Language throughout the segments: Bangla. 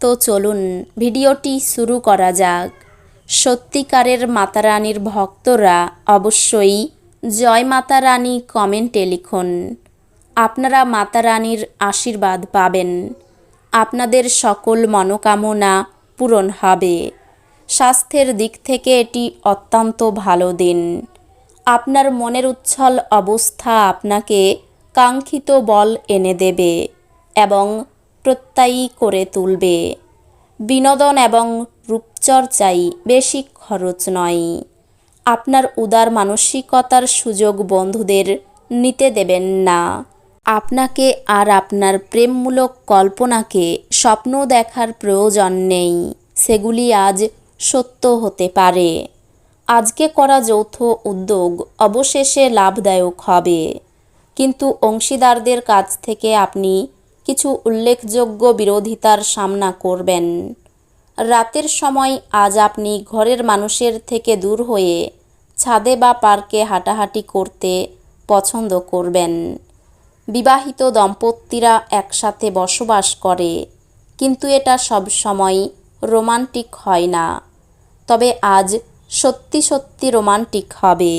তো চলুন ভিডিওটি শুরু করা যাক। সত্যিকারের মাতারানীর ভক্তরা অবশ্যই জয় মাতা রানী কমেন্টে লিখুন। আপনারা মাতারানীর আশীর্বাদ পাবেন। আপনাদের সকল মনোকামনা পূরণ হবে। স্বাস্থ্যের দিক থেকে এটি অত্যন্ত ভালো দিন। আপনার মনের উচ্ছল অবস্থা আপনাকে কাঙ্ক্ষিত বল এনে দেবে এবং প্রত্যয়ী করে তুলবে। বিনোদন এবং রূপচর্চাই বেশি খরচ নয়। আপনার উদার মানসিকতার সুযোগ বন্ধুদের নিতে দেবেন না। আপনাকে আর আপনার প্রেমমূলক কল্পনাকে স্বপ্ন দেখার প্রয়োজন নেই। সেগুলি আজ সত্য হতে পারে। আজকে করা যৌথ উদ্যোগ অবশেষে লাভদায়ক হবে। কিন্তু অংশীদারদের কাছ থেকে আপনি কিছু উল্লেখযোগ্য বিরোধিতার সামনা করবেন। রাতের সময় আজ আপনি ঘরের মানুষের থেকে দূর হয়ে ছাদে বা পার্কে হাঁটাহাঁটি করতে পছন্দ করবেন। বিবাহিত দম্পতিরা একসাথে বসবাস করে, কিন্তু এটা সব সময় রোমান্টিক হয় না। তবে আজ সত্যি সত্যি রোমান্টিক হবে।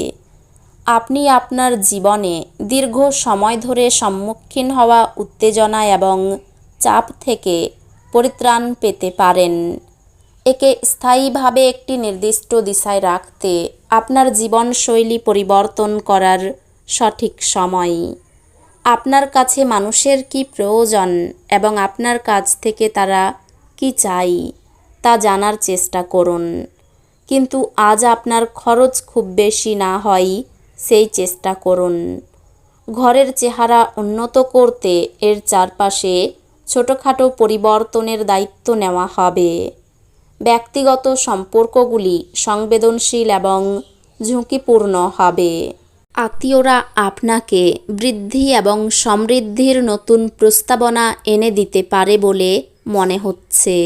আপনি আপনার জীবনে দীর্ঘ সময় ধরে সম্মুখীন হওয়া উত্তেজনা এবং চাপ থেকে পরিত্রাণ পেতে পারেন। একে স্থায়ীভাবে একটি নির্দিষ্ট দিশায় রাখতে আপনার জীবনশৈলী পরিবর্তন করার সঠিক সময়। আপনার কাছে মানুষের কি প্রয়োজন এবং আপনার কাছ থেকে তারা কি চাই তা জানার চেষ্টা করুন। কিন্তু আজ আপনার খরচ খুব বেশি না হয় সেই চেষ্টা করুন। ঘরের চেহারা উন্নত করতে এর চারপাশে ছোটোখাটো পরিবর্তনের দায়িত্ব নেওয়া হবে। ব্যক্তিগত সম্পর্কগুলি সংবেদনশীল এবং ঝুঁকিপূর্ণ হবে। আত্মীয়রা আপনাকে বৃদ্ধি এবং সমৃদ্ধির নতুন প্রস্তাবনা এনে দিতে পারে বলে মনে হচ্ছে।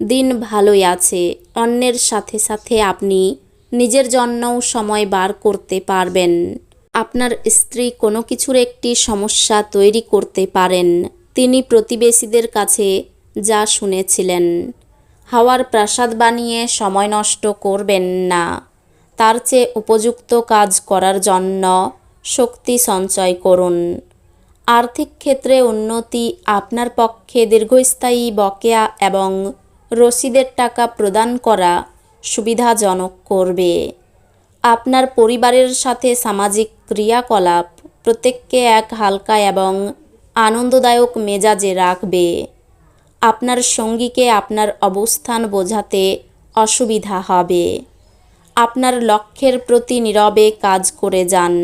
দিন ভালোই আছে, অন্যের সাথে সাথে আপনি নিজের জন্যও সময় বার করতে পারবেন। আপনার স্ত্রী কোনো কিছুর একটি সমস্যা তৈরি করতে পারেন। তিনি প্রতিবেশীদের কাছে যা শুনেছিলেন, হাওয়ার প্রাসাদ বানিয়ে সময় নষ্ট করবেন না। তার চেয়ে উপযুক্ত কাজ করার জন্য শক্তি সঞ্চয় করুন। আর্থিক ক্ষেত্রে উন্নতি আপনার পক্ষে দীর্ঘস্থায়ী বকেয়া এবং রসিদের টাকা প্রদান করা সুবিধাজনক করবে। আপনার পরিবারের সাথে সামাজিক ক্রিয়াকলাপ প্রত্যেককে এক হালকা এবং আনন্দদায়ক মেজাজে রাখবে। আপনার সঙ্গীকে আপনার অবস্থান বোঝাতে অসুবিধা হবে। আপনার লক্ষ্যের প্রতি নীরবে কাজ করে যান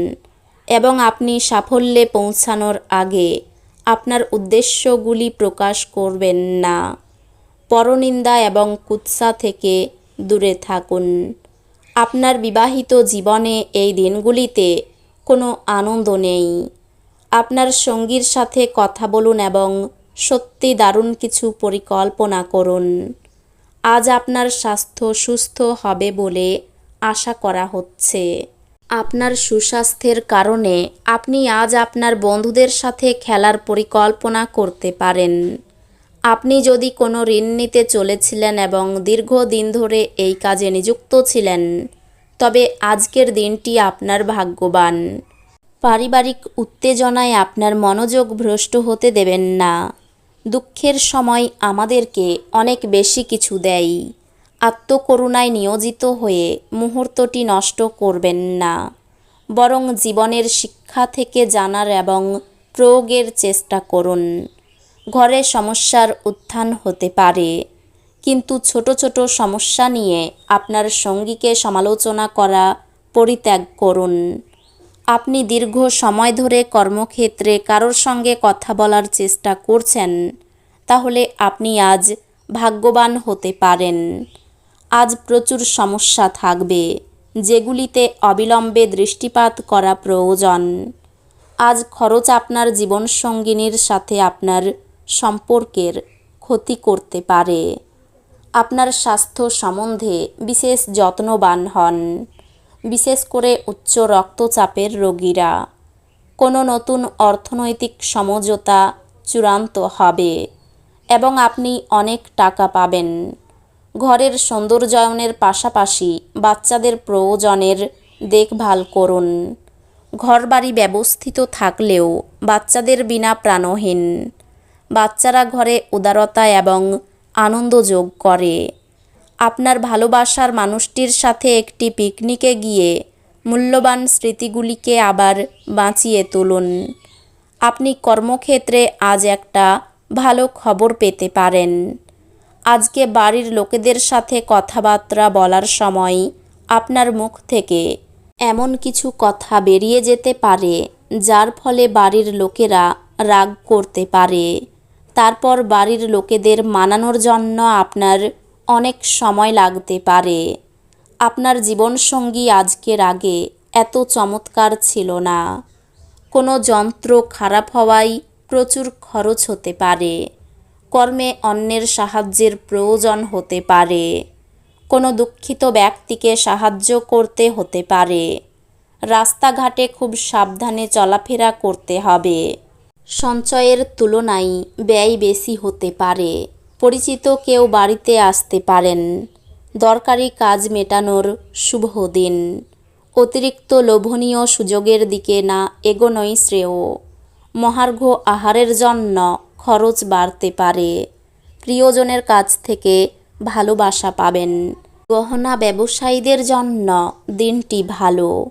এবং আপনি সাফল্যে পৌঁছানোর আগে আপনার উদ্দেশ্যগুলি প্রকাশ করবেন না। পরনিন্দা এবং কুৎসা থেকে দূরে থাকুন। আপনার বিবাহিত জীবনে এই দিনগুলিতে কোনো আনন্দ নেই। আপনার সঙ্গীর সাথে কথা বলুন এবং সত্যি দারুণ কিছু পরিকল্পনা করুন। আজ আপনার স্বাস্থ্য সুস্থ হবে বলে আশা করা হচ্ছে। আপনার সুস্বাস্থ্যের কারণে আপনি আজ আপনার বন্ধুদের সাথে খেলার পরিকল্পনা করতে পারেন। আপনি যদি কোনো ঋণ নিতে চলেছিলেন এবং দীর্ঘদিন ধরে এই কাজে নিযুক্ত ছিলেন, তবে আজকের দিনটি আপনার ভাগ্যবান। পারিবারিক উত্তেজনায় আপনার মনোযোগ ভ্রষ্ট হতে দেবেন না। দুঃখের সময় আমাদেরকে অনেক বেশি কিছু দেয়। আত্মকরুণায় নিয়োজিত হয়ে মুহূর্তটি নষ্ট করবেন না। বরং জীবনের শিক্ষা থেকে জানার এবং প্রয়োগের চেষ্টা করুন। ঘরে সমস্যার উত্থান হতে পারে। কিন্তু ছোট ছোট সমস্যা নিয়ে আপনার সঙ্গীকে সমালোচনা করা পরিত্যাগ করুন। আপনি দীর্ঘ সময় ধরে কর্মক্ষেত্রে কারোর সঙ্গে কথা বলার চেষ্টা করছেন, তাহলে আপনি আজ ভাগ্যবান হতে পারেন। আজ প্রচুর সমস্যা থাকবে, যেগুলিতে অবিলম্বে দৃষ্টিপাত করা প্রয়োজন। আজ খরচ আপনার জীবনসঙ্গিনীর সাথে আপনার সম্পর্কের ক্ষতি করতে পারে। আপনার স্বাস্থ্য সম্বন্ধে বিশেষ যত্নবান হন। বিশেষ করে উচ্চ রক্তচাপের রোগীরা। কোনো নতুন অর্থনৈতিক সমঝোতা চূড়ান্ত হবে এবং আপনি অনেক টাকা পাবেন। ঘরের সৌন্দর্যায়নের পাশাপাশি বাচ্চাদের প্রয়োজনের দেখভাল করুন। ঘরবাড়ি ব্যবস্থিত থাকলেও বাচ্চাদের বিনা প্রাণহীন। বাচ্চারা ঘরে উদারতা এবং আনন্দ যোগ করে। আপনার ভালোবাসার মানুষটির সাথে একটি পিকনিকে গিয়ে মূল্যবান স্মৃতিগুলিকে আবার বাঁচিয়ে তুলুন। আপনি কর্মক্ষেত্রে আজ একটা ভালো খবর পেতে পারেন। আজকে বাড়ির লোকেদের সাথে কথাবার্তা বলার সময় আপনার মুখ থেকে এমন কিছু কথা বেরিয়ে যেতে পারে, যার ফলে বাড়ির লোকেরা রাগ করতে পারে। তারপর বাড়ির লোকেদের মানানোর জন্য আপনার অনেক সময় লাগতে পারে। আপনার জীবনসঙ্গী আজকের আগে এত চমৎকার ছিল না। কোনো যন্ত্র খারাপ হওয়ায় প্রচুর খরচ হতে পারে। কর্মে অন্যের সাহায্যের প্রয়োজন হতে পারে। কোনো দুঃখিত ব্যক্তিকে সাহায্য করতে হতে পারে। রাস্তাঘাটে খুব সাবধানে চলাফেরা করতে হবে। সঞ্চয়ের তুলনায় ব্যয় বেশি হতে পারে। পরিচিত কেউ বাড়িতে আসতে পারেন। দরকারি কাজ মেটানোর শুভ দিন। অতিরিক্ত লোভনীয় সুযোগের দিকে না এগোনোই শ্রেয়। মহার্ঘ আহারের জন্য খরচ বাড়তে পারে। প্রিয়জনের কাছ থেকে ভালোবাসা পাবেন। গহনা ব্যবসায়ীদের জন্য দিনটি ভালো।